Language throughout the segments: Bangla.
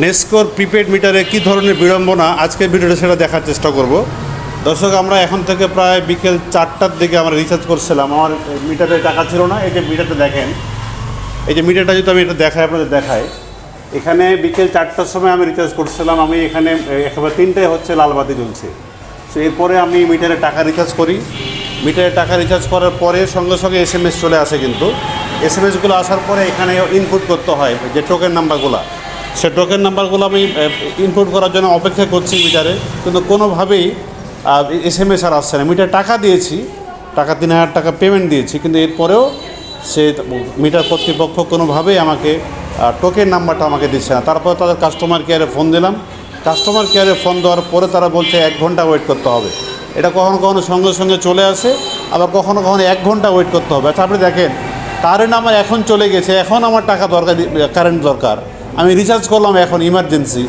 নেস্কোর প্রিপেড মিটারে কী ধরনের বিড়ম্বনা? আজকের ভিডিওটা সেটা দেখার চেষ্টা করব। দর্শক, আমরা এখন থেকে প্রায় বিকেল চারটার দিকে আমরা রিচার্জ করছিলাম। আমার মিটারে টাকা ছিল না, এই যে মিটারটা দেখেন। এই যে মিটারটা যদি আমি এটা দেখাই, আপনাদের দেখাই। এখানে বিকেল চারটার সময় আমি রিচার্জ করছিলাম। আমি এখানে একেবারে তিনটায় হচ্ছে লালবাতি জ্বলছে। তো এরপরে আমি মিটারে টাকা রিচার্জ করি। মিটারে টাকা রিচার্জ করার পরে সঙ্গে সঙ্গে এস চলে আসে কিন্তু। এস এম এসগুলো আসার পরে এখানে ইনপুট করতে হয় যে টোকেন নাম্বারগুলো সে টোকেন নাম্বারগুলো আমি ইনপুট করার জন্য অপেক্ষা করছি মিটারে কিন্তু কোনোভাবেই এস এম এস আর আসছে না। মিটার টাকা দিয়েছি, টাকা তিন হাজার টাকা পেমেন্ট দিয়েছি, কিন্তু এরপরেও সে মিটার কর্তৃপক্ষ কোনোভাবেই আমাকে টোকেন নাম্বারটা আমাকে দিচ্ছে না। তারপর তাদের কাস্টমার কেয়ারে ফোন দিলাম। কাস্টমার কেয়ারে ফোন দেওয়ার পরে তারা বলছে, এক ঘণ্টা ওয়েট করতে হবে। এটা কখনো কখনো সঙ্গে সঙ্গে চলে আসে, আবার কখনো কখনো এক ঘণ্টা ওয়েট করতে হবে। আচ্ছা আপনি দেখেন কারেন্ট আমার এখন চলে গেছে, এখন আমার টাকা দরকার কারেন্ট দরকার। আমি রিচার্জ করলাম এখন ইমার্জেন্সি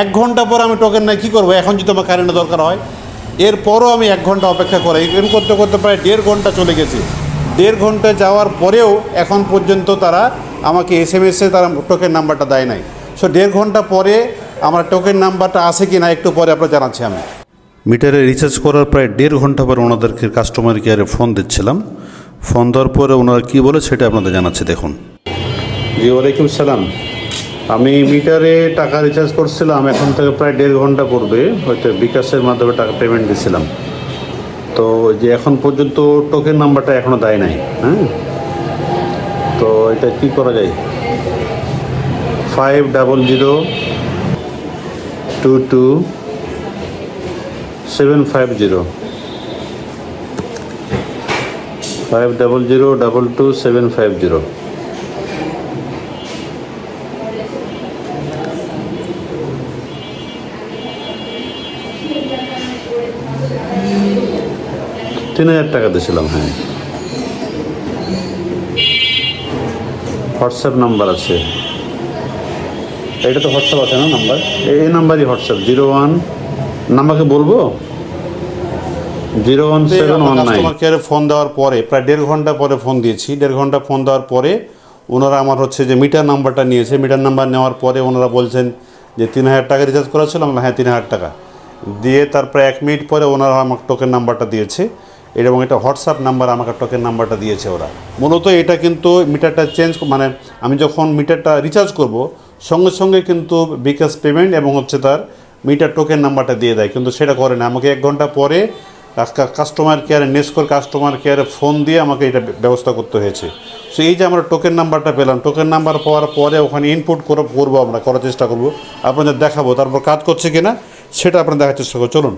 এক ঘণ্টা পর আমি টোকেন নাই কী করব? এখন যদি আমার কারেন্টের দরকার হয়। এরপরও আমি এক ঘণ্টা অপেক্ষা করি। এরকম করতে করতে প্রায় দেড় ঘণ্টা চলে গেছে। দেড় ঘণ্টা যাওয়ার পরেও এখন পর্যন্ত তারা আমাকে এস এম এসে তারা টোকেন নাম্বারটা দেয় নাই। সো দেড় ঘণ্টা পরে আমার টোকেন নাম্বারটা আছে কি না একটু পরে আপনার জানাচ্ছি আমি। মিটারে রিচার্জ করার প্রায় দেড় ঘণ্টা পরে ওনাদেরকে কাস্টমার কেয়ারে ফোন দিচ্ছিলাম। ফোন দেওয়ার পরে ওনারা কী বলে সেটা আপনাদের জানাচ্ছি দেখুন। জি ওয়ালাইকুম সালাম। আমি মিটারে টাকা রিচার্জ করছিলাম, এখন থেকে প্রায় দেড় ঘণ্টা পূর্বে হয়তো বিকাশের মাধ্যমে টাকা পেমেন্ট দিয়েছিলাম তো যে এখন পর্যন্ত টোকেন নাম্বারটা এখনও দেয় নাই হ্যাঁ? তো এটা কি করা যায়? Five double zero two two seven five zero five double zero double two seven five zero তিন হাজার টাকা দিয়েছিলাম হ্যাঁ। হোয়াটসঅ্যাপ নাম্বার আছে। এটা তো হোয়াটসঅ্যাপ আছে না নাম্বার? এই নাম্বারই হোয়াটসঅ্যাপ জিরো ওয়ান নাম্বারকে বলব? Zero one seven one nine. কেয়ারে ফোন দেওয়ার পরে প্রায় দেড় ঘণ্টা পরে ফোন দিয়েছি। দেড় ঘণ্টা ফোন দেওয়ার পরে ওনারা আমার হচ্ছে যে মিটার নাম্বারটা নিয়েছে। মিটার নাম্বার নেওয়ার পরে ওনারা বলছেন যে তিন হাজার টাকা রিচার্জ করা ছিল আমি বললাম, হ্যাঁ তিন হাজার টাকা। দিয়ে তারপরে এক মিনিট পরে ওনারা আমার টোকেন নাম্বারটা দিয়েছে। এবং এটা হোয়াটসঅ্যাপ নাম্বার, আমাকে টোকেন নাম্বারটা দিয়েছে ওরা। মূলত এটা কিন্তু মিটারটা চেঞ্জ মানে আমি যখন মিটারটা রিচার্জ করব, সঙ্গে সঙ্গে কিন্তু বিকাশ পেমেন্ট এবং হচ্ছে তার মিটার টোকেন নাম্বারটা দিয়ে দেয়। কিন্তু সেটা করে না। আমাকে এক ঘণ্টা পরে কাস্টমার কেয়ারে নেসকোর কাস্টমার কেয়ারে ফোন দিয়ে আমাকে এটা ব্যবস্থা করতে হয়েছে। সো এই যে আমরা টোকেন নাম্বারটা পেলাম টোকেন নাম্বার পাওয়ার পরে ওখানে ইনপুট করে করব আমরা, করার চেষ্টা করব। আপনাদের দেখাবো, তারপর কাজ করছে কিনা, সেটা আপনার দেখার চেষ্টা করব। চলুন।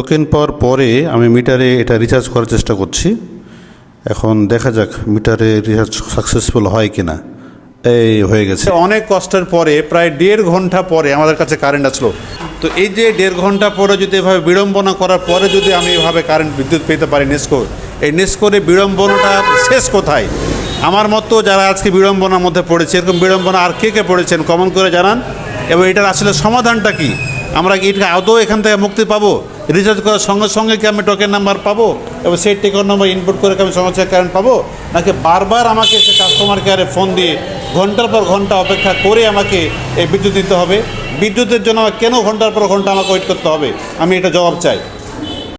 টোকেন পাওয়ার পরে আমি মিটারে এটা রিচার্জ করার চেষ্টা করছি। এখন দেখা যাক মিটারে রিচার্জ সাকসেসফুল হয় কিনা। এই হয়ে গেছে। অনেক কষ্টের পরে, প্রায় দেড় ঘণ্টা পরে আমাদের কাছে কারেন্ট আসলো। তো এই যে দেড় ঘণ্টা পরে যদি এভাবে বিড়ম্বনা করার পরে যদি আমি এভাবে কারেন্ট বিদ্যুৎ পেতে পারি নেস্কোর এই নেস্কোরে বিড়ম্বনাটা শেষ কোথায়? আমার মতো যারা আজকে বিড়ম্বনার মধ্যে পড়েছে, এরকম বিড়ম্বনা আর কে কে পড়েছেন কমন করে জানান। এবং এটার আসলে সমাধানটা কি? আমরা কি এটা আদৌ এখান থেকে মুক্তি পাবো? রিচার্জ করার সঙ্গে সঙ্গে কি আমি টোকেন নাম্বার পাবো? এবং সেই টিকট নাম্বার ইনপুট করে কি আমি সঙ্গে কারেন্ট পাবো? নাকি বারবার আমাকে সে কাস্টমার কেয়ারে ফোন দিয়ে ঘণ্টার পর ঘণ্টা অপেক্ষা করে আমাকে এই বিদ্যুৎ দিতে হবে? বিদ্যুতের জন্য কেন ঘণ্টার পর ঘণ্টা আমাকে ওয়েট করতে হবে? আমি এটা জবাব চাই।